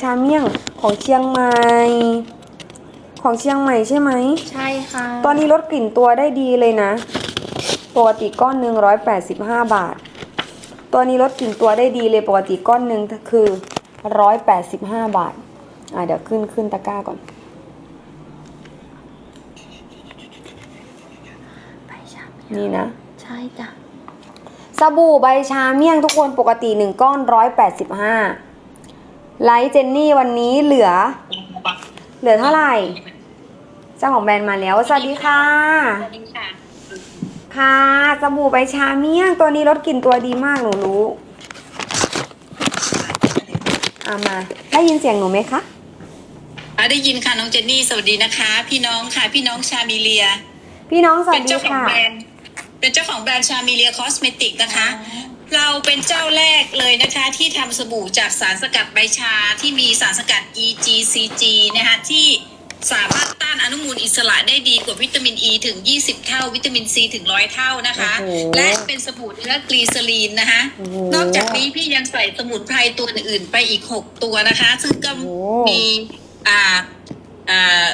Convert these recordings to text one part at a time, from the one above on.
ชาเมี่ยงของเชียงใหม่ของเชียงใหม่ใช่ไหม ใช่ค่ะ ตอนนี้ลดกลิ่นตัวได้ดีเลยนะ ปกติก้อนหนึ่งร้อยแปดสิบห้าบาท ตัวนี้ลดกลิ่นตัวได้ดีเลยปกติก้อนหนึ่งคือร้อยแปดสิบห้าบาท อะเดี๋ยวขึ้นขึ้นตะกร้าก่อน ใบชานี่นะ ใช่จ้ะ สบู่ใบชาเมี่ยงทุกคนปกติ1ก้อน185 ไลท์เจนนี่วันนี้เหลือ เหลือเท่าไหร่ เจ้าของแบรนด์มาแล้ว สวัสดีค่ะ สวัสดีค่ะ ค่ะสบู่ใบชาเมี่ยง ตัวนี้ลดกลิ่นตัวดีมากหนูรู้อามา ได้ยินเสียงหนูไหมคะอ่าได้ยินค่ะน้องเจนนี่สวัสดีนะคะ พี่น้องค่ะ พี่น้องชามิเลีย พี่น้องสวัเป็สนดีเจ้าของค่ะ แบรนด์เป็นเจ้าของแบรนด์ชามิเลียคอสเมติกนะคะ เราเป็นเจ้าแรกเลยนะคะที่ทำสบู่จากสารสกัดใบชาที่มีสารสกัด EGCG นะคะที่สามารถต้านอนุมูลอิสระได้ดีกว่าวิตามินอ e ีถึง 20 เท่า วิตามินซีถึงร้อยเท่านะคะ โอ้โหและเป็นสบู่เนื้อกลีเซอรีนนะคะโอ้โห นอกจากนี้พี่ยังใส่สมุนไพรตัวอื่นๆไปอีก 6 ตัวนะคะ ซึ่งก็โอ้โห มีอ่าอ่า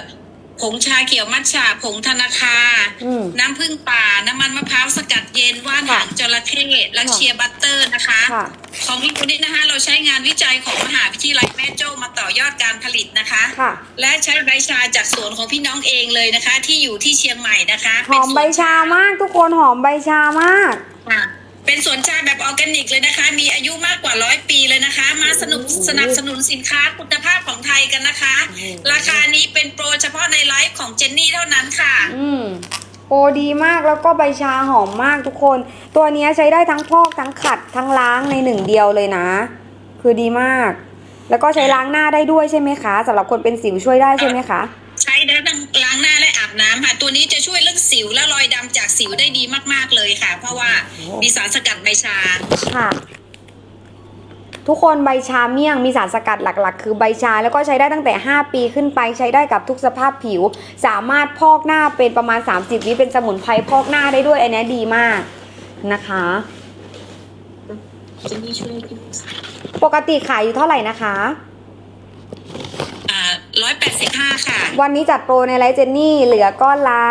ผงชาเขียวมัทฉะผงธนาคา อืม น้ำผึ้งป่า น้ำมันมะพร้าวสกัดเย็นว่านหางจระเข้และเชียร์บัตเตอร์นะคะ ค่ะ ของพี่คนนี้นะคะ เราใช้งานวิจัยของมหาวิทยาลัยแม่โจ้มาต่อยอดการผลิตนะคะ ค่ะ และใช้ใบชาจากสวนของพี่น้องเองเลยนะคะ ที่อยู่ที่เชียงใหม่นะคะหอมใบชามากทุกคนหอมใบชามาก ค่ะ เป็นสวนชาแบบออร์แกนิกเลยนะคะ มีอายุมากกว่าร้อยปีเลยนะคะ มาสนุกสนับสนุนสินค้าคุณภาพของไทยกันนะคะ ราคานี้เป็นโปรเฉพาะในไลฟ์ของเจนนี่เท่านั้นค่ะ อืมโอ้ดีมากแล้วก็ใบชาหอมมากทุกคน ตัวเนี้ยใช้ได้ทั้งพอกทั้งขัดทั้งล้างในหนึ่งเดียวเลยนะ คือดีมาก แล้วก็ใช้ล้างหน้าได้ด้วยใช่ไหมคะสำหรับคนเป็นสิวช่วยได้ใช่ไหมคะใช้ ได้ทั้งล้างหน้าและอาบน้ำค่ะ ตัวนี้จะช่วยเรื่องสิวและรอยดำจากสิวได้ดีมาก ๆเลยค่ะ เพราะว่าโอ้มีสารสกัดใบชา ค่ะ ทุกคนใบชาเมี่ยงมีสารสกัดหลักๆ คือใบชาแล้วก็ใช้ได้ตั้งแต่ 5 ปีขึ้นไปใช้ได้กับทุกสภาพผิว สามารถพอกหน้าเป็นประมาณ 30 วิเป็นสมุนไพรพอกหน้าได้ด้วยอันนี้ดีมากนะคะเจนนี่ช่วยปกติขายอยู่เท่าไหร่นะคะอ่า ร้อยแปดสิบห้าค่ะวันนี้จัดโปรในไลฟ์เจนนี่เหลือก้อนละ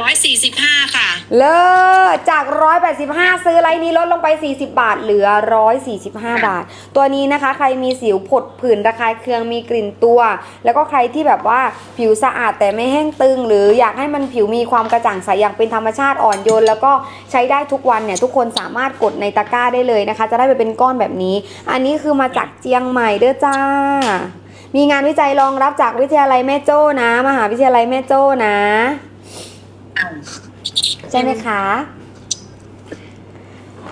ร้อยสี่สิบห้าค่ะ เลิศจาก185ซื้อไลฟ์นี้ลดลงไป40บาท เหลือ145บาท ตัวนี้นะคะ ใครมีสิวผดผื่นระคายเคืองมีกลิ่นตัว แล้วก็ใครที่แบบว่าผิวสะอาดแต่ไม่แห้งตึง หรืออยากให้มันผิวมีความกระจ่างใสอย่างเป็นธรรมชาติอ่อนโยน แล้วก็ใช้ได้ทุกวันเนี่ย ทุกคนสามารถกดในตะกร้าได้เลยนะคะ จะได้ไปเป็นก้อนแบบนี้ อันนี้คือมาจากเจียงใหม่เด้อจ้า มีงานวิจัยรองรับจากวิทยาลัยแม่โจ้นะ มหาวิทยาลัยแม่โจ้นะ ใช่ไหมคะ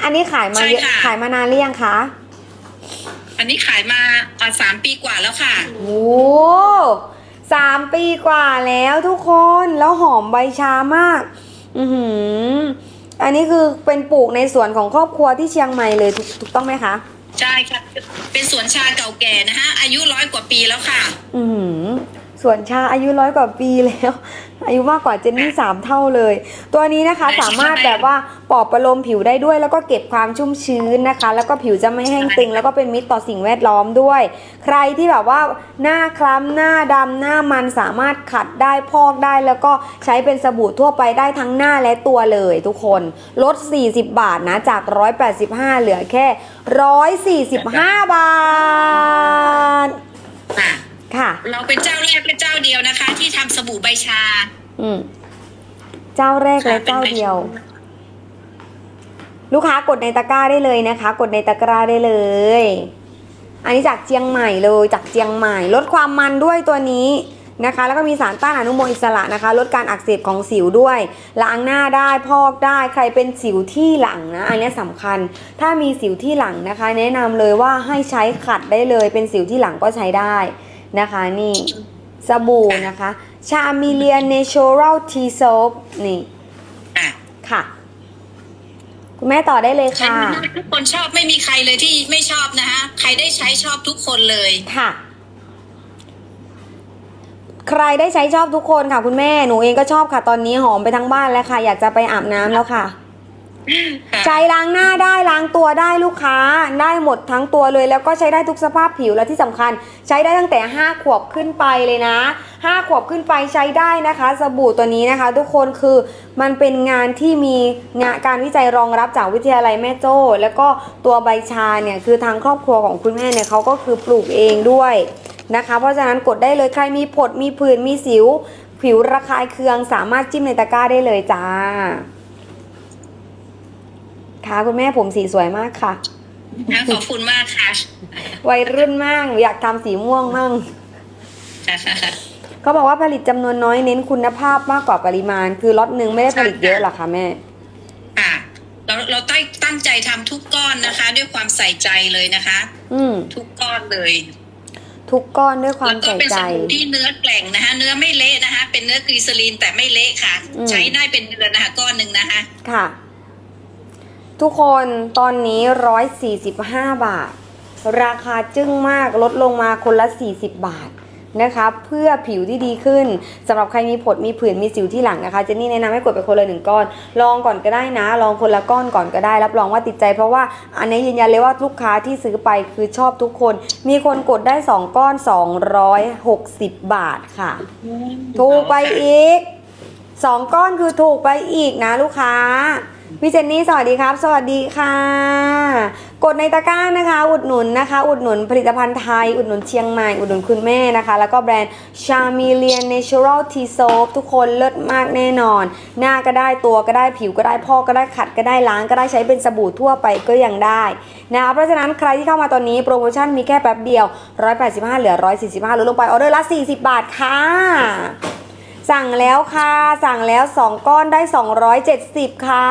อันนี้ขายมาเยอะใช่ค่ะ ขายมานานหรือยังคะอันนี้ขายมาอ่าสามปีกว่าแล้วค่ะ โอ้สามปีกว่าแล้วทุกคนแล้วหอมใบชามาก อือหือ อันนี้คือเป็นปลูกในสวนของครอบครัวที่เชียงใหม่เลยถูกถูกต้องไหมคะ ใช่ค่ะ เป็นสวนชาเก่าแก่นะฮะ อายุร้อยกว่าปีแล้วค่ะ อืสวนชาอายุร้อยกว่าปีแล้ว อายุมากกว่าเจนนี่สามเท่าเลย ตัวนี้นะคะใช่สามารถแบบว่าปลอบประโลมผิวได้ด้วย แล้วก็เก็บความชุ่มชื้นนะคะ แล้วก็ผิวจะไม่แห้งตึง แล้วก็เป็นมิตรต่อสิ่งแวดล้อมด้วย ใครที่แบบว่าหน้าคล้ำหน้าดำหน้ามันสามารถขัดได้พอกได้ แล้วก็ใช้เป็นสบู่ทั่วไปได้ทั้งหน้าและตัวเลยทุกคนลด 40 บาทนะจาก 185 เหลือแค่ 145 บาท ค่ะค่ะ เราเป็นเจ้าแรกและเจ้าเดียวนะคะ ที่ทำสบู่ใบชา อืมเจ้าแรกและเจ้าเดียว ลูกค้ากดในตะกร้าได้เลยนะคะ กดในตะกร้าได้เลย อันนี้จากเจียงใหม่เลยจากเจียงใหม่ ลดความมันด้วยตัวนี้นะคะ แล้วก็มีสารต้านอนุมูลอิสระนะคะ ลดการอักเสบของสิวด้วย ล้างหน้าได้พอกได้ใครเป็นสิวที่หลังนะ อันนี้สำคัญ ถ้ามีสิวที่หลังนะคะ แนะนำเลยว่าให้ใช้ขัดได้เลย เป็นสิวที่หลังก็ใช้ได้ นะคะนี่สบู่นะคะ ชามิเลียเนเชอรัลทีโซฟนี่อะค่ะ คุณแม่ต่อได้เลยใช้ค่ะ ทุกคนชอบไม่มีใครเลยที่ไม่ชอบนะคะใครได้ใช้ชอบทุกคนเลยค่ะ ใครได้ใช้ชอบทุกคนค่ะ คุณแม่หนูเองก็ชอบค่ะ ตอนนี้หอมไปทั้งบ้านแล้วค่ะ อยากจะไปอาบน้ำแล้วค่ะ ค่ะ ใช้ล้างหน้าได้ล้างตัวได้ลูกค้า ได้หมดทั้งตัวเลย แล้วก็ใช้ได้ทุกสภาพผิวและที่สำคัญ ใช้ได้ตั้งแต่ 5 ขวบขึ้นไปเลยนะ 5 ขวบขึ้นไปใช้ได้นะคะ สบู่ตัวนี้นะคะ ทุกคนคือมันเป็นงานที่มีงานการวิจัยรองรับจากวิทยาลัยแม่โจ้ แล้วก็ตัวใบชาเนี่ยคือทางครอบครัวของคุณแม่เนี่ยเขาก็คือปลูกเองด้วยนะคะ เพราะฉะนั้นกดได้เลยใครมีผดมีผื่นมีสิว ผิวระคายเคืองสามารถจิ้มในตะกร้าได้เลยจ้า ค่ะคุณแม่ผมสีสวยมากค่ะนะขอบคุณมากค่ะ วัยรุ่นมากหนูอยากทำสีม่วงมั่งเขาบอกว่าผลิตจำนวนน้อยเน้นคุณภาพมากกว่าปริมาณ คือล็อตหนึ่งไม่ได้ผลิตเยอะหรอคะแม่ค่ะเราเราตั้งตั้งใจทำทุกก้อนนะคะ ด้วยความใส่ใจเลยนะคะ อืมทุกก้อนเลยทุกก้อนด้วยความแล้วก็ใส่เป็นใจสบู่ที่เนื้อแกร่งนะคะ เนื้อไม่เละนะคะ เป็นเนื้อกรีซาลีนแต่ไม่เละค่ะอืมใช้ได้เป็นเดือนนะคะ ก้อนหนึ่งนะคะ ค่ะ ทุกคนตอนนี้ร้อยสี่สิบห้าบาท ราคาจึ้งมากลดลงมาคนละ 40 บาทนะคะเพื่อผิวที่ดีขึ้นสำหรับใครมีผดมีผื่นมีสิวที่หลังนะคะเจนนี่แนะนำให้กดไปคนละหนึ่งก้อน ลองก่อนก็ได้นะ ลองคนละก้อนก่อนก็ได้ รับรองว่าติดใจเพราะว่าอันนี้ยืนยันเลยว่าลูกค้าที่ซื้อไปคือชอบทุกคน มีคนกดได้ 2 ก้อน 260 บาทค่ะ ถูกไปอีกสองก้อนคือถูกไปอีกนะลูกค้า พี่เจนนี่สวัสดีครับ สวัสดีค่ะ กดในตะกร้านะคะ อุดหนุนนะคะ อุดหนุนผลิตภัณฑ์ไทย อุดหนุนเชียงใหม่ อุดหนุนคุณแม่นะคะ แล้วก็แบรนด์ Charmeleon Natural Tea Soap ทุกคนเลิศมากแน่นอน หน้าก็ได้ตัวก็ได้ผิวก็ได้พอกก็ได้ขัดก็ได้ล้างก็ได้ใช้เป็นสบู่ทั่วไปก็ยังได้นะคะเพราะฉะนั้นใครที่เข้ามาตอนนี้โปรโมชั่นมีแค่แป๊บเดียว 185 เหลือ 145ลดลงไปออเดอร์ละ 40 บาทค่ะ สั่งแล้วค่ะ สั่งแล้ว 2 ก้อนได้ 270 ค่ะ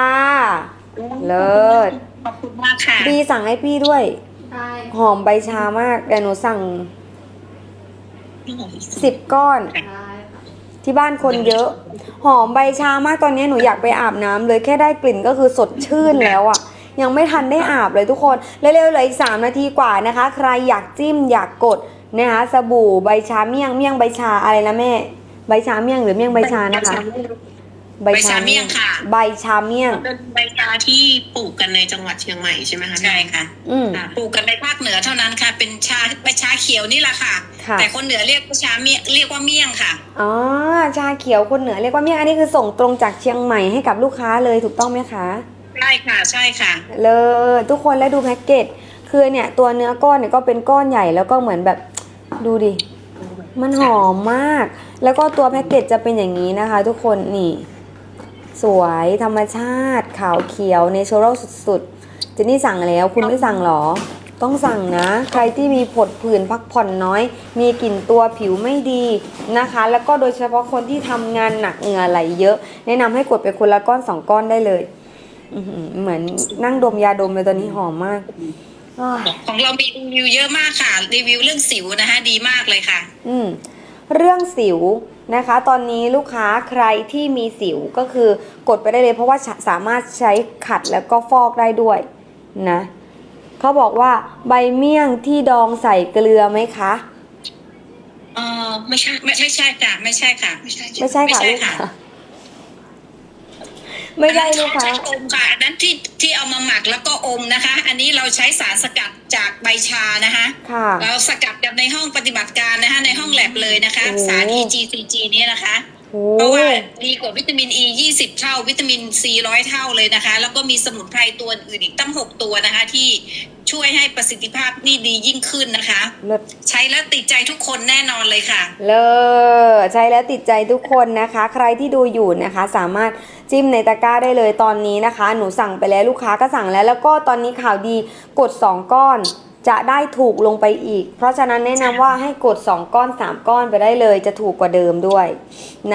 เลิศขอบคุณมากค่ะบีสั่งให้พี่ด้วย ได้หอมใบชามากแต่หนูสั่ง 10 ก้อน ได้ที่บ้านคนเยอะ หอมใบชามากตอนนี้หนูอยากไปอาบน้ำเลยแค่ได้กลิ่นก็คือสดชื่นแล้วอะยังไม่ทันได้อาบเลยทุกคน เร็วๆเลยอีก 3 นาทีกว่านะคะ ใครอยากจิ้มอยากกดนะคะสบู่ใบชาเมี่ยงเมี่ยงใบชาอะไรนะแม่ ใบชาเมี่ยงหรือเมี่ยงใบชานะคะ ใบชาเมี่ยงค่ะ ใบชาเมี่ยงเป็นใบชาที่ปลูกกันในจังหวัดเชียงใหม่ใช่ไหมคะใช่ค่ะอืมปลูกกันในภาคเหนือเท่านั้นค่ะ เป็นชาใบชาเขียวนี่แหละค่ะค่ะแต่คนเหนือเรียกว่าชาเมี่ยงเรียกว่าเมี่ยงค่ะอ๋อชาเขียวคนเหนือเรียกว่าเมี่ยงอันนี้คือส่งตรงจากเชียงใหม่ให้กับลูกค้าเลยถูกต้องไหมคะใช่ค่ะใช่ค่ะ เลยทุกคนแล้วดูแพ็กเกจคือเนี่ยตัวเนื้อก้อนเนี่ยก็เป็นก้อนใหญ่แล้วก็เหมือนแบบดูดิ มันหอมมาก แล้วก็ตัวแพ็กเกจจะเป็นอย่างนี้นะคะ ทุกคนนี่ สวยธรรมชาติขาวเขียวเนเชอรัลสุดๆเจนนี่สั่งแล้วคุณไม่สั่งหรอ ต้องสั่งนะ ใครที่มีผดผื่นพักผ่อนน้อย มีกลิ่นตัวผิวไม่ดีนะคะ แล้วก็โดยเฉพาะคนที่ทำงานหนักเหงื่อไหลเยอะ แนะนำให้กดไปคนละก้อนสองก้อนได้เลยอื้อหือเหมือนนั่งดมยาดมเลยตอนนี้หอมมากอ้าว ของเรามีรีวิวเยอะมากค่ะ รีวิวเรื่องสิวนะคะดีมากเลยค่ะ อืมเรื่องสิวนะคะ ตอนนี้ลูกค้าใครที่มีสิวก็คือกดไปได้เลย เพราะว่าสามารถใช้ขัดแล้วก็ฟอกได้ด้วยนะเขาบอกว่าใบเมี่ยงที่ดองใส่เกลือไหมคะเออไม่ใช่ไม่ไม่ใช่ค่ะ ไม่ใช่ค่ะ ไม่ใช่ไม่ใช่ค่ะลูกค้า ไม่ใช่ลูกค้าใช้อมค่ะอันนั้นที่ที่เอามาหมักแล้วก็อมนะคะ อันนี้เราใช้สารสกัดจากใบชานะคะค่ะ เราสกัดกันในห้องปฏิบัติการนะคะ ในห้องแลบเลยนะคะโอ้สาร EGCG นี้นะคะโอ้ เพราะว่าดีกว่าวิตามิน E 20 เท่า วิตามิน C ร้อยเท่าเลยนะคะ แล้วก็มีสมุนไพรตัวอื่นอีกตั้ง6ตัวนะคะ ที่ช่วยให้ประสิทธิภาพนี่ดียิ่งขึ้นนะคะ เลิศ ใช้แล้วติดใจทุกคนแน่นอนเลยค่ะ เลิศใช้แล้วติดใจทุกคนนะคะ ใครที่ดูอยู่นะคะ สามารถจิ้มในตะกร้าได้เลยตอนนี้นะคะ หนูสั่งไปแล้วลูกค้าก็สั่งแล้ว แล้วก็ตอนนี้ข่าวดีกด 2 ก้อน จะได้ถูกลงไปอีก เพราะฉะนั้นแนะนำว่าให้กด 2 ก้อน 3 ก้อนไปได้เลย จะถูกกว่าเดิมด้วย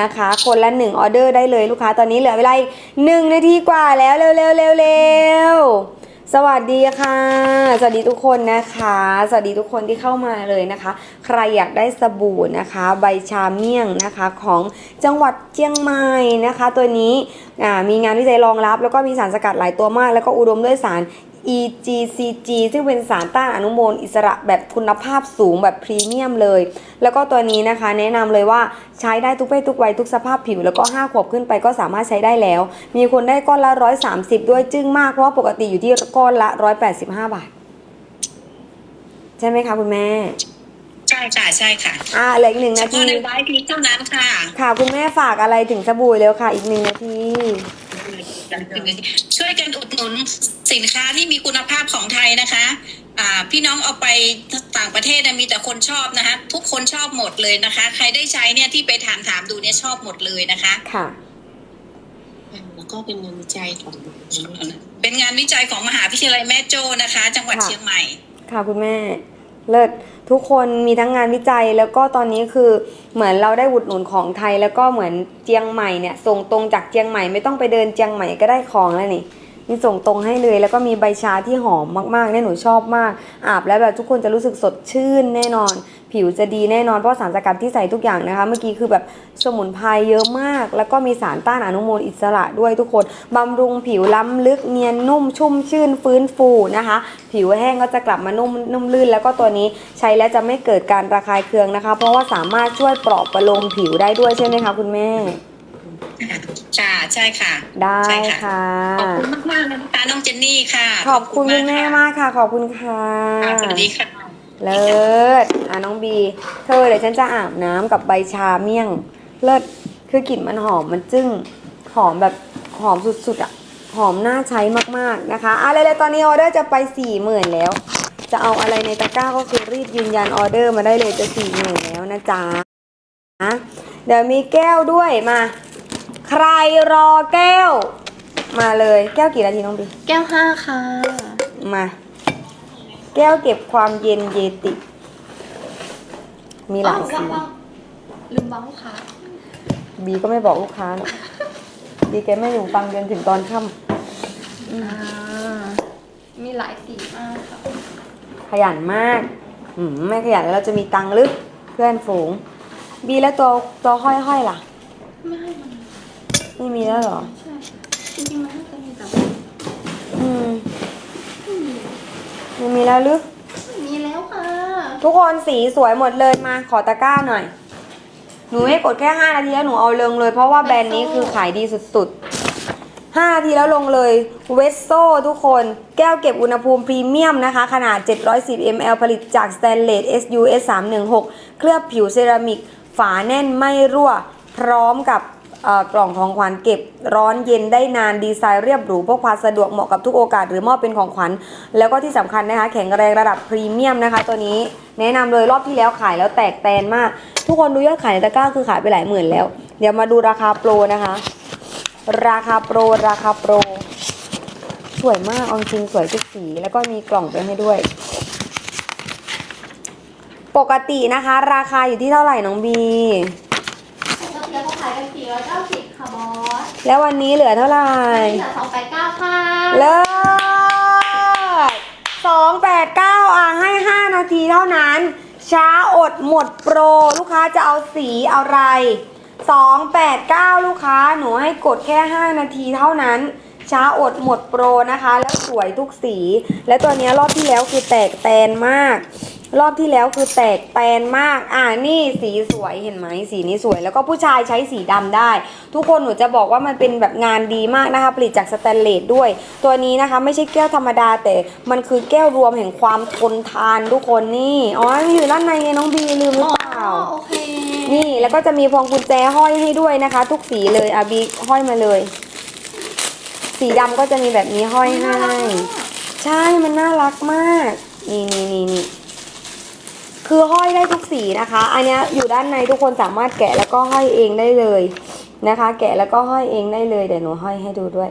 นะคะ คนละ 1 ออเดอร์ได้เลยลูกค้าตอนนี้เหลือเวลาอีกหนึ่งนาทีกว่าแล้วเร็วเร็วเร็วเร็วสวัสดีค่ะ สวัสดีทุกคนนะคะ สวัสดีทุกคนที่เข้ามาเลยนะคะ ใครอยากได้สบู่นะคะ ใบชาเมี่ยงนะคะของจังหวัดเชียงใหม่นะคะ ตัวนี้อ่ามีงานวิจัยรองรับ แล้วก็มีสารสกัดหลายตัวมาก แล้วก็อุดมด้วยสาร EGCG ซึ่งเป็นสารต้านอนุมูลอิสระแบบคุณภาพสูงแบบพรีเมียมเลย แล้วก็ตัวนี้นะคะ แนะนำเลยว่าใช้ได้ทุกเพศทุกวัยทุกสภาพผิว แล้วก็ 5 ขวบขึ้นไปก็สามารถใช้ได้แล้ว มีคนได้ก้อนละ 130 ด้วยจึ้งมาก เพราะว่าปกติอยู่ที่ก้อนละ 185 บาท ใช่ไหมคะคุณแม่ใช่ค่ะใช่ค่ะ อ่าเหลืออีกหนึ่งเฉนาทีพาะในไลฟ์นี้เท่านั้นค่ะ ค่ะ คุณแม่ฝากอะไรถึงสบู่เร็วค่ะ อีกหนึ่งนาที ช่วยกันอุดหนุนสินค้าที่มีคุณภาพของไทยนะคะอ่าพี่น้องเอาไปต่างประเทศนะมีแต่คนชอบนะคะทุกคนชอบหมดเลยนะคะ ใครได้ใช้เนี่ยที่ไปถามถามดูเนี่ยชอบหมดเลยนะคะค่ะแล้วก็เป็นงานวิจัยของเป็นงานวิจัยของมหาวิทยาลัยแม่โจ้นะคะ จังหวัดค่ะเชียงใหม่ ค่ะคุณแม่เลิศ ทุกคนมีทั้งงานวิจัยแล้วก็ตอนนี้คือเหมือนเราได้อุดหนุนของไทย แล้วก็เหมือนเจียงใหม่เนี่ยส่งตรงจากเจียงใหม่ไม่ต้องไปเดินเจียงใหม่ก็ได้ของแล้วนี่นี่ส่งตรงให้เลย แล้วก็มีใบชาที่หอมมากๆเนี่ยหนูชอบมากอาบแล้วแบบทุกคนจะรู้สึกสดชื่นแน่นอน ผิวจะดีแน่นอนเพราะสารสกัดที่ใส่ทุกอย่างนะคะ เมื่อกี้คือแบบสมุนไพรเยอะมาก แล้วก็มีสารต้านอนุมูลอิสระด้วยทุกคนบำรุงผิวล้ำลึกเนียนนุ่มชุ่มชื่นฟื้นฟูนะคะ ผิวแห้งก็จะกลับมานุ่มนุ่มลื่น แล้วก็ตัวนี้ใช้แล้วจะไม่เกิดการระคายเคืองนะคะ เพราะว่าสามารถช่วยปลอบประโลมผิวได้ด้วยใช่ไหมคะคุณแม่ค่ะใช่ค่ะ ได้ใช่ค่ะค่ะ ขอบคุณมากๆนะคะน้องเจนนี่ค่ะ ขอบคุณคุณแม่มากค่ะ ขอบคุณค่ะค่ะสวัสดีค่ะ เลิศอะน้องบี เธอเดี๋ยวฉันจะอาบน้ำกับใบชาเมี่ยง เลิศคือกลิ่นมันหอมมันจึ้งหอมแบบหอมสุดๆอะหอมน่าใช้มากๆนะคะอะเลยๆตอนนี้ออเดอร์จะไปสี่หมื่นแล้ว จะเอาอะไรในตะกร้าก็คือรีบยืนยันออเดอร์มาได้เลยจะสี่หมื่นแล้วนะจ๊ะนะเดี๋ยวมีแก้วด้วยมา ใครรอแก้ว มาเลยแก้วกี่นาทีน้องบีแก้วห้าค่ะมา แก้วเก็บความเย็นเยติ มีหลายอ๋อสีว้าวลืมบอกลูกค้าบีก็ไม่บอกลูกค้าหรอกบีแกไม่อยู่ฟังจนถึงตอนค่อ่ามีหลายสีมากค่ะำขยันมากอืมไม่ขยันแล้วเราจะมีตังค์ลึกเพื่อนฝูง บีแล้วตัวตัวห้อยห้อยๆล่ะ ไม่ให้มันไม่มีแล้วเหรอ ใช่จริงๆมันน่าจะมีแต่ว่าอืมไม่มี ไม่มีแล้วลึกมีแล้วค่ะ ทุกคนสีสวยหมดเลยมาขอตะกร้าหน่อย หนูไม่กดแค่5นาทีแล้วหนูเอาลงเลย เพราะว่าแบรนด์นี้คือขายดีสุดๆ5นาทีแล้วลงเลยเวสโซทุกคนแก้วเก็บอุณหภูมิพรีเมียมนะคะ ขนาด 710 ml ผลิตจากสแตนเลส SUS 316 เคลือบผิวเซรามิก ฝาแน่นไม่รั่ว พร้อมกับเอ่อ กล่องของขวัญเก็บร้อนเย็นได้นานดีไซน์เรียบหรูพกพาสะดวกเหมาะกับทุกโอกาส หรือมอบเป็นของขวัญ แล้วก็ที่สำคัญนะคะ แข็งแรงระดับพรีเมียมนะคะ ตัวนี้แนะนำเลยรอบที่แล้วขายแล้วแตกแตนมาก ทุกคนดูยอดขายในตะกร้าคือขายไปหลายหมื่นแล้ว เดี๋ยวมาดูราคาโปรนะคะ ราคาโปรราคาโปรสวยมากเอาจริงสวยทุกสีแล้วก็มีกล่องไปให้ด้วย ปกตินะคะ ราคาอยู่ที่เท่าไหร่น้องบี แล้วก็ขายกันสี่ร้อยเก้าสิบค่ะบอส แล้ววันนี้เหลือเท่าไหร่เหลือสองแปดเก้าค่ะเลิศสองแปดเก้าอะให้ห้านาทีเท่านั้น ช้าอดหมดโปร ลูกค้าจะเอาสีอะไรสองแปดเก้าลูกค้าหนูให้กดแค่ห้านาทีเท่านั้น ช้าอดหมดโปรนะคะ แล้วสวยทุกสี และตัวเนี้ยรอบที่แล้วคือแตกแตนมาก รอบที่แล้วคือแตกแตนมาก อ่านี่สีสวยเห็นไหมสีนี้สวย แล้วก็ผู้ชายใช้สีดำได้ ทุกคนหนูจะบอกว่ามันเป็นแบบงานดีมากนะคะผลิตจากสแตนเลสด้วย ตัวนี้นะคะไม่ใช่แก้วธรรมดาแต่มันคือแก้วรวมแห่งความทนทานทุกคนนี่อ๋อมันอยู่ด้านในไงน้องบีลืมหรือเปล่าอ๋อโอเคนี่แล้วก็จะมีพวงกุญแจห้อยให้ด้วยนะคะ ทุกสีเลยอะบีห้อยมาเลย สีดำก็จะมีแบบนี้ห้อยให้ใช่มันน่ารักมาก นี่นี่นี่นี่ คือห้อยได้ทุกสีนะคะ อันนี้อยู่ด้านในทุกคนสามารถแกะแล้วก็ห้อยเองได้เลยนะคะ แกะแล้วก็ห้อยเองได้เลยเดี๋ยวหนูห้อยให้ดูด้วย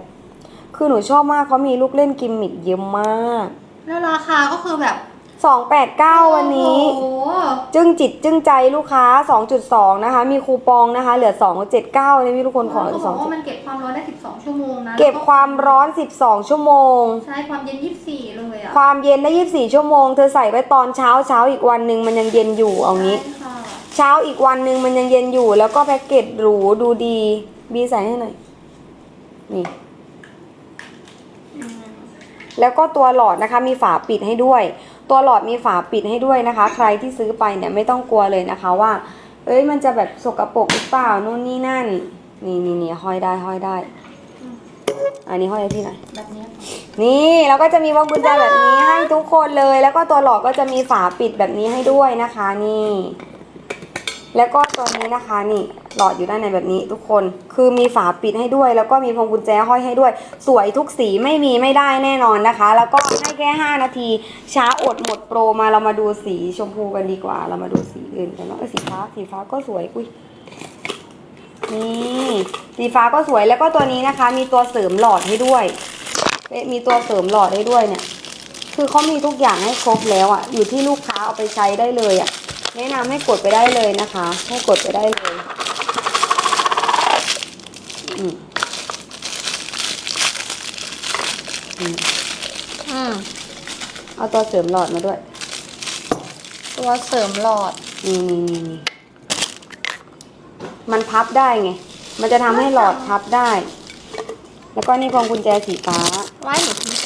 คือหนูชอบมากเขามีลูกเล่นกิมมิคเยอะมาก แล้วราคาก็คือแบบ 289 วันนี้ โอ้โหจึ้งจิตจึ้งใจลูกค้า 2.2 นะคะ มีคูปองนะคะ เหลือ 279เลยพี่ทุกคนขอเขาอีกบอกว่า2มันเก็บความร้อนได้ 12 ชั่วโมงนะเก็บความร้อน 12 ชั่วโมง ใช่ความเย็น 24 เลยอะความเย็นได้ 24 ชั่วโมง เธอใส่ไว้ตอนเช้าเช้าอีกวันหนึ่งมันยังเย็นอยู่เอางี้ ใช่ค่ะเช้าอีกวันหนึ่งมันยังเย็นอยู่ แล้วก็แพ็กเกจหรูดูดี บีใส่ให้หน่อย นี่ อืมแล้วก็ตัวหลอดนะคะมีฝาปิดให้ด้วย ตัวหลอดมีฝาปิดให้ด้วยนะคะ ใครที่ซื้อไปเนี่ยไม่ต้องกลัวเลยนะคะว่า เอ้ยมันจะแบบสกรปรกหรือเปล่านู่นนี่นั่น นี่นี่นี่ห้อยได้ห้อยได้ อันนี้ห้อยให้พี่หน่อยแบบเนี้ยค่ะนี่แล้วก็จะมีวงกุญแจแบบนี้ให้ทุกคนเลย แล้วก็ตัวหลอดก็จะมีฝาปิดแบบนี้ให้ด้วยนะคะ นี่ แล้วก็ตัวนี้นะคะนี่ หลอดอยู่ด้านในแบบนี้ทุกคน คือมีฝาปิดให้ด้วย แล้วก็มีพวงกุญแจห้อยให้ด้วย สวยทุกสีไม่มีไม่ได้แน่นอนนะคะ แล้วก็ให้แค่ 5 นาที ช้าอดหมดโปรมาเรามาดูสีชมพูกันดีกว่า เรามาดูสีอื่นกันเนาะสีฟ้าสีฟ้าก็สวยอุ้ยนี่สีฟ้าก็สวยแล้วก็ตัวนี้นะคะ มีตัวเสริมหลอดให้ด้วยเอ๊ะมีตัวเสริมหลอดได้ด้วยเนี่ยคือเขามีทุกอย่างให้ครบแล้วอะ่ะ อยู่ที่ลูกค้าเอาไปใช้ได้เลยอะ่ะ แนะนำให้กดไปได้เลยนะคะ ให้กดไปได้เลย อืมอืมอืมเอาตัวเสริมหลอดมาด้วย ตัวเสริมหลอด นี่นี่นี่นี่มันพับได้ไง มันจะทำให้หลอดพับได้ แล้วก็นี่พวงกุญแจสีฟ้า ไว้หนูทิ้ง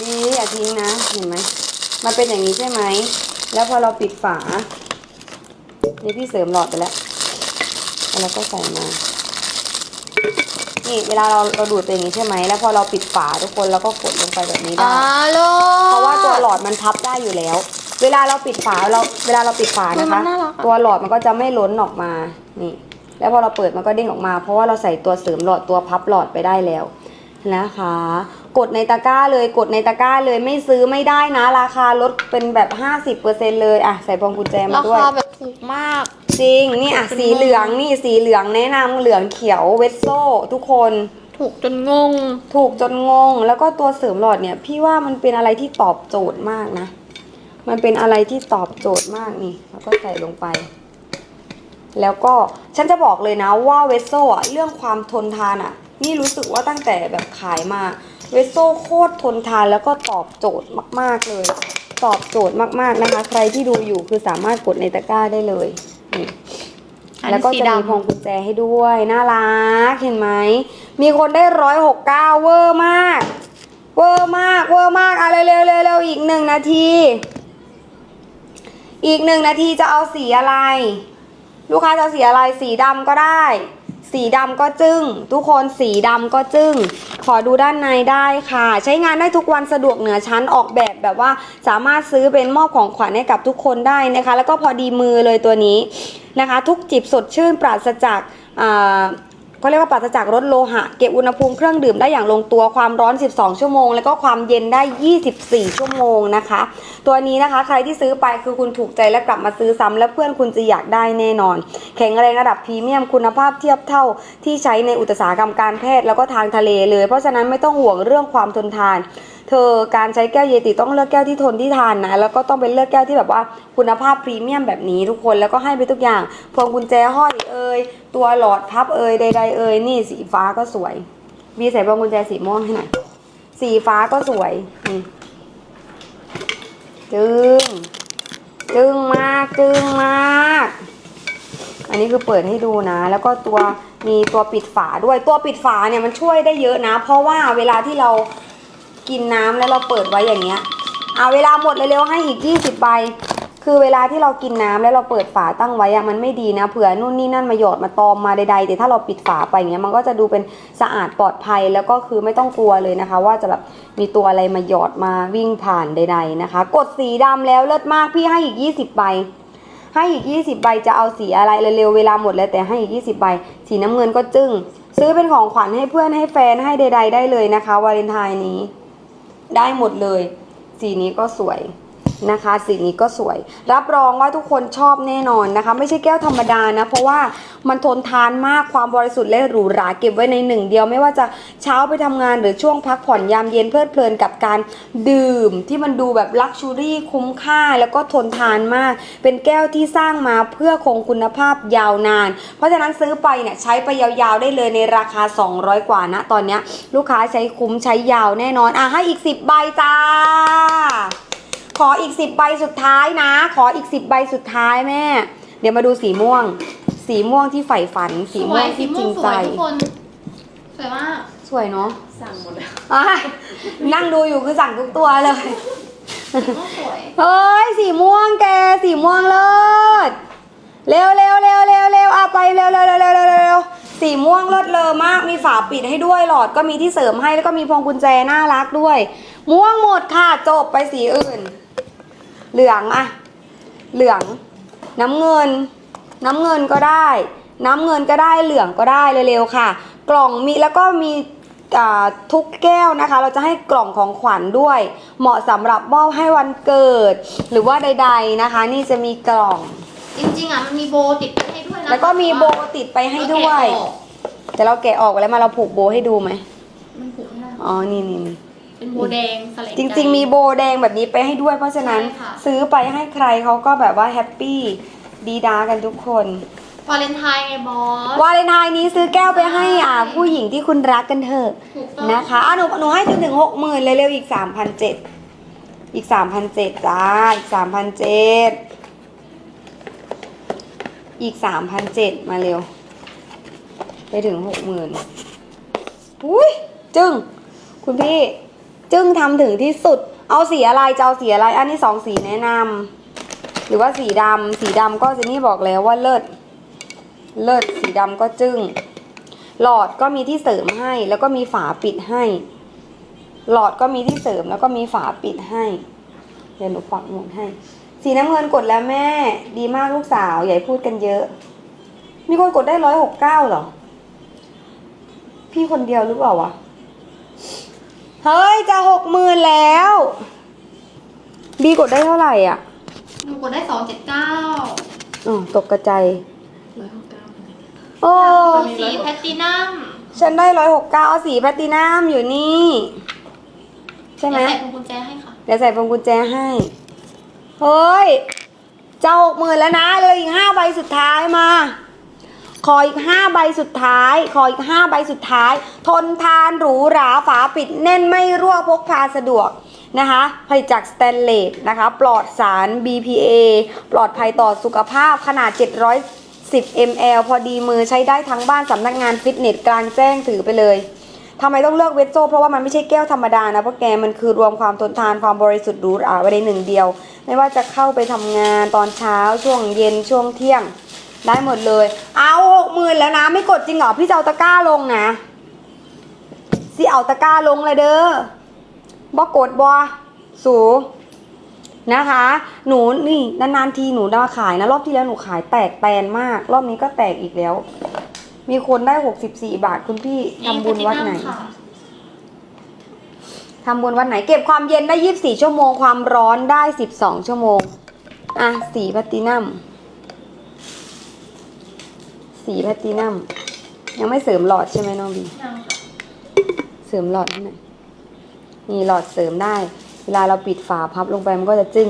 ดีอย่าทิ้งนะ เห็นไหม มันเป็นอย่างนี้ใช่ไหม แล้วพอเราปิดฝา นี่พี่เสริมหลอดไปแล้ว แล้วก็ใส่มา นี่เวลาเราเราดูดเป็นอย่างนี้ใช่ไหมแล้วพอเราปิดฝาทุกคนเราก็กดลงไปแบบนี้ได้อ่าโลเพราะว่าตัวหลอดมันพับได้อยู่แล้ว เวลาเราปิดฝาเราเวลาเราปิดฝานะคะมันน่ารักอะตัวหลอดมันก็จะไม่ล้นออกมา นี่ แล้วพอเราเปิดมันก็เด้งออกมา เพราะว่าเราใส่ตัวเสริมหลอดตัวพับหลอดไปได้แล้วนะคะ กดในตะกร้าเลยกดในตะกร้าเลยไม่ซื้อไม่ได้นะ ราคาลดเป็นแบบ 50%เลย อะ ใส่พวงกุญแจมาราด้วย คาแบบถูกมาก จริงนี่อะสีเหลืองนี่สีเหลืองแนะนำเหลืองเขียวเวสโซทุกคนถูกจนงง ถูกจนงง แล้วก็ตัวเสริมหลอดเนี่ย พี่ว่ามันเป็นอะไรที่ตอบโจทย์มากนะ มันเป็นอะไรที่ตอบโจทย์มากนี่ แล้วก็ใส่ลงไป แล้วก็ฉันจะบอกเลยนะว่าเวสโซอะเรื่องความทนทานอะนี่รู้สึกว่าตั้งแต่แบบขายมาเวสโซโคตรทนทานแล้วก็ตอบโจทย์มาก ๆเลย ตอบโจทย์มากๆนะคะ ใครที่ดูอยู่คือสามารถกดในตะกร้าได้เลยนี่อันนี้ แล้วก็สีจะมีดำพวงกุญแจให้ด้วยน่ารักเห็นไหมมีคนได้ร้อยหกเก้าเวอร์มาก เวอร์มากเวอร์มากเอาเร็วเร็วเร็วเร็วอีกหนึ่งนาที อีกหนึ่งนาทีจะเอาสีอะไร ลูกค้าจะเอาสีอะไรสีดำก็ได้ สีดำก็จึ้ง ทุกคนสีดำก็จึ้ง ขอดูด้านในได้ค่ะ ใช้งานได้ทุกวันสะดวกเหนือชั้นออกแบบแบบว่าสามารถซื้อเป็นมอบของขวัญให้กับทุกคนได้นะคะ แล้วก็พอดีมือเลยตัวนี้นะคะ ทุกจิบสดชื่นปราศจากอ่า เขาเรียกว่าปราศจากรถโลหะ เก็บอุณหภูมิเครื่องดื่มได้อย่างลงตัวความร้อน 12 ชั่วโมง แล้วก็ความเย็นได้ 24 ชั่วโมงนะคะ ตัวนี้นะคะใครที่ซื้อไปคือคุณถูกใจและกลับมาซื้อซ้ำและเพื่อนคุณจะอยากได้แน่นอน แข็งแรงระดับพรีเมียมคุณภาพเทียบเท่าที่ใช้ในอุตสาหกรรมการแพทย์แล้วก็ทางทะเลเลย เพราะฉะนั้นไม่ต้องห่วงเรื่องความทนทาน เธอการใช้แก้วเยติต้องเลือกแก้วที่ทนที่ทานนะแล้วก็ต้องเป็นเลือกแก้วที่แบบว่าคุณภาพพรีเมียมแบบนี้ทุกคนแล้วก็ให้ไปทุกอย่างพวงกุญแจห้อยเอ่ยตัวหลอดพับเอ่ยใดๆเอ่ยนี่สีฟ้าก็สวยมีใส่พวงกุญแจสีม่วงให้หน่อยสีฟ้าก็สวยนี่จึ้งจึ้งมากจึ้งมาก อันนี้คือเปิดให้ดูนะ แล้วก็ตัวมีตัวปิดฝาด้วยตัวปิดฝาเนี่ยมันช่วยได้เยอะนะ เพราะว่าเวลาที่เรา กินน้ำแล้วเราเปิดไว้อย่างเงี้ยเอาเวลาหมดเร็วๆให้อีก20ใบ คือเวลาที่เรากินน้ำแล้วเราเปิดฝาตั้งไว้อะมันไม่ดีนะเผื่อนู่นนี่นั่นมาหยอดมาตอมมาใดๆแต่ถ้าเราปิดฝาไปอย่างเงี้ยมันก็จะดูเป็นสะอาดปลอดภัยแล้วก็คือไม่ต้องกลัวเลยนะคะ ว่าจะแบบมีตัวอะไรมาหยอดมาวิ่งผ่านใด ๆนะคะ กดสีดำแล้วเลิศมากพี่ให้อีก20ใบให้อีก 20 ใบจะเอาสีอะไรเร็วๆเวลาหมดแล้วแต่ให้อีก 20 ใบ สีน้ำเงินก็จึ้งซื้อเป็นของขวัญให้เพื่อนให้แฟนให้ใด ๆ ได้เลยนะคะวาเลนไทน์นี้ ได้หมดเลย สีนี้ก็สวย นะคะ สีนี้ก็สวย รับรองว่าทุกคนชอบแน่นอนนะคะ ไม่ใช่แก้วธรรมดานะ เพราะว่ามันทนทานมากความบริสุทธิ์และหรูหราเก็บไว้ในหนึ่งเดียวไม่ว่าจะเช้าไปทำงานหรือช่วงพักผ่อนยามเย็นเพลิดเพลินกับการดื่ม ที่มันดูแบบลักชูรี่คุ้มค่าแล้วก็ทนทานมาก เป็นแก้วที่สร้างมาเพื่อคงคุณภาพยาวนาน เพราะฉะนั้นซื้อไปเนี่ยใช้ไปยาวๆได้เลยในราคา 200 กว่านะตอนนี้ลูกค้าใช้คุ้มใช้ยาวแน่นอนอะให้อีก 10 ใบจ้า ขออีก10ใบสุดท้ายนะ ขออีก10ใบสุดท้ายแม่ เดี๋ยวมาดูสีม่วง สีม่วงที่ใฝ่ฝัน สีสม่ววยงสีที่จม่ริวงงสใจวยทุกคนสวยมาก สวยเนาะ สั่งหมดเลยอะนั่งดูอยู่คือสั่งทุกตัวเลยสวย เฮ้ย สีม่วงแก สีม่วงเลิศ เร็วเร็วเร็วเร็วเร็วเอาไปเร็วเร็วเร็วเร็วเร็วเร็วสีม่วงเลิศเลอมาก มีฝาปิดให้ด้วย หลอดก็มีที่เสริมให้ แล้วก็มีพวงกุญแจน่ารักด้วย ม่วงหมดค่ะ จบไปสีอื่น เหลืองอะเหลือง น้ำเงิน น้ำเงินก็ได้ น้ำเงินก็ได้เหลืองก็ได้เร็วๆค่ะ กล่องมีแล้วก็มีอ่าทุกแก้วนะคะ เราจะให้กล่องของขวัญด้วย เหมาะสำหรับมอบให้วันเกิด หรือว่าใด ๆนะคะ นี่จะมีกล่อง จริงๆอะมันมีโบติดไปให้ด้วยนะแล้วก็มีโบติดไปให้ด้วยแต่เราแกะออกแล้วมาเราผูกโบให้ดูไหมมันผูกไม่ได้อ๋อนี่นี่นี่ เป็นโบแดงสลักจริง ๆ มีโบแดงแบบนี้ไปให้ด้วย เพราะฉะนั้นใช่ค่ะ ซื้อไปให้ใครเขาก็แบบว่าแฮปปี้ดีดากันทุกคน วาเลนไทน์ไงบอส วาเลนไทน์นี้ซื้อแก้วไปให้อ่าผู้หญิงที่คุณรักกันเถอะถูกต้อง นะคะอะหนูหนูให้จนถึงหกหมื่นเร็วๆอีกสามพันเจ็ดอีกสามพันเจ็ดจ้าอีกสามพันเจ็ดอีกสามพันเจ็ดมาเร็ว ไปถึงหกหมื่นอุ้ยจึ้งคุณพี่ จึงทำถึงที่สุด เอาสีอะไรจะเอาสีอะไร อันนี้สองสีแนะนำหรือว่าสีดำสีดำก็เจนนี่บอกแล้วว่าเลิศ เลิศสีดำก็จึ้ง หลอดก็มีที่เสริมให้ แล้วก็มีฝาปิดให้ หลอดก็มีที่เสริมแล้วก็มีฝาปิดให้ เดี๋ยวหนูปักหมุดให้ สีน้ำเงินกดแล้วแม่ ดีมากลูกสาว อย่าใหญ่พูดกันเยอะ มีคนกดได้ร้อยหกเก้าหรอ พี่คนเดียวหรือเปล่าวะ เฮ้ย จะหกหมื่นแล้ว บีกดได้เท่าไหร่อะหนูกดได้สองเจ็ดเก้าอ๋อตกกระจายร้อยหกเก้าโอ้สีแพลตตินัมฉันได้ร้อยหกเก้าสีแพลตตินัมอยู่นี่ ใช่ไหมเดี๋ยวใส่พวงกุญแจให้ค่ะ เดี๋ยวใส่พวงกุญแจให้ เฮ้ย จะหกหมื่นแล้วนะเหลยอีกห้าใบสุดท้ายมา ขออีกห้าใบสุดท้าย ขออีกห้าใบสุดท้าย ทนทานหรูหราฝาปิดแน่นไม่รั่วพกพาสะดวกนะคะผลิตจากสแตนเลสนะคะ ปลอดสาร BPA ปลอดภัยต่อสุขภาพขนาด 710 ml พอดีมือใช้ได้ทั้งบ้านสำนักงานฟิตเนสกลางแจ้งถือไปเลยทำไมต้องเลือกเวสโซเพราะว่ามันไม่ใช่แก้วธรรมดานะเพราะแกมันคือรวมความทนทานความบริสุทธิ์หรูหราไว้ในหนึ่งเดียว ไม่ว่าจะเข้าไปทำงานตอนเช้าช่วงเย็นช่วงเที่ยง ได้หมดเลย เอาหกหมื่นแล้วนะ ไม่กดจริงเหรอ พี่จะเอาตะกร้าลงนะสิเอาตะกร้าลงเลยเด้อบอกกดบอสูนะคะ หนูนี่นานๆทีหนูได้มาขายนะรอบที่แล้วหนูขายแตกแตนมาก รอบนี้ก็แตกอีกแล้ว มีคนได้หกสิบสี่บาทคุณพี่ทำบุญวัดไหนค่ะทำบุญวันไหนเก็บความเย็นได้ 24 ชั่วโมง ความร้อนได้ 12 ชั่วโมง อะ สีแพลตตินัม สีแพตตินัมยังไม่เสริมหลอดใช่ไหมน้องบีเสริมหลอดให้หน่อยนี่หลอดเสริมได้ เวลาเราปิดฝาพับลงไปมันก็จะจึ้ง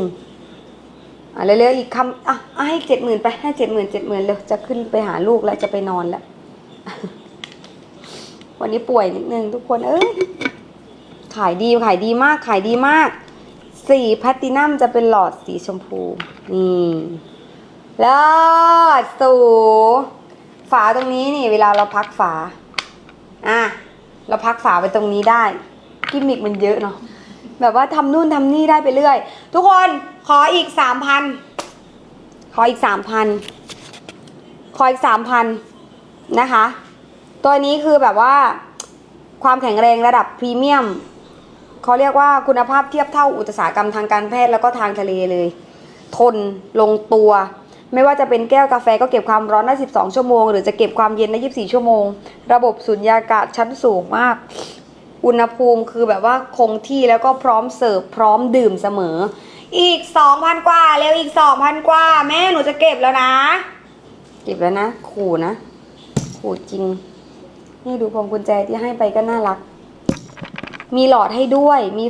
อะเร็วๆอีกคำอะให้เจ็ดหมื่นไปให้เจ็ดหมื่นเจ็ดหมื่นเร็วจะขึ้นไปหาลูกแล้วจะไปนอนแล้ว วันนี้ป่วยนิดนึงทุกคนเอ้ยขายดีขายดีมากขายดีมาก สีแพตตินัมจะเป็นหลอดสีชมพูนี่เลิศสู ฝาตรงนี้นี่เวลาเราพักฝา อะ เราพักฝาไปตรงนี้ได้ กิมมิกมันเยอะเนาะ แบบว่าทำนู่นทำนี่ได้ไปเรื่อย ทุกคนขออีกสามพัน ขออีกสามพัน ขออีกสามพันนะคะ ตัวนี้คือแบบว่า ความแข็งแรงระดับพรีเมียม เขาเรียกว่าคุณภาพเทียบเท่าอุตสาหกรรมทางการแพทย์แล้วก็ทางทะเลเลย ทนลงตัว ไม่ว่าจะเป็นแก้วกาแฟก็เก็บความร้อนได้ 12 ชั่วโมง หรือจะเก็บความเย็นได้ 24 ชั่วโมง ระบบสุญญากาศชั้นสูงมาก อุณหภูมิคือแบบว่าคงที่แล้วก็พร้อมเสิร์ฟพร้อมดื่มเสมอ อีก 2,000 กว่าเร็วอีก 2,000 กว่า แม่หนูจะเก็บแล้วนะ เก็บแล้วนะ ขู่นะ ขู่จริง นี่ดูพวงกุญแจที่ให้ไปก็น่ารัก มีหลอดให้ด้วยมี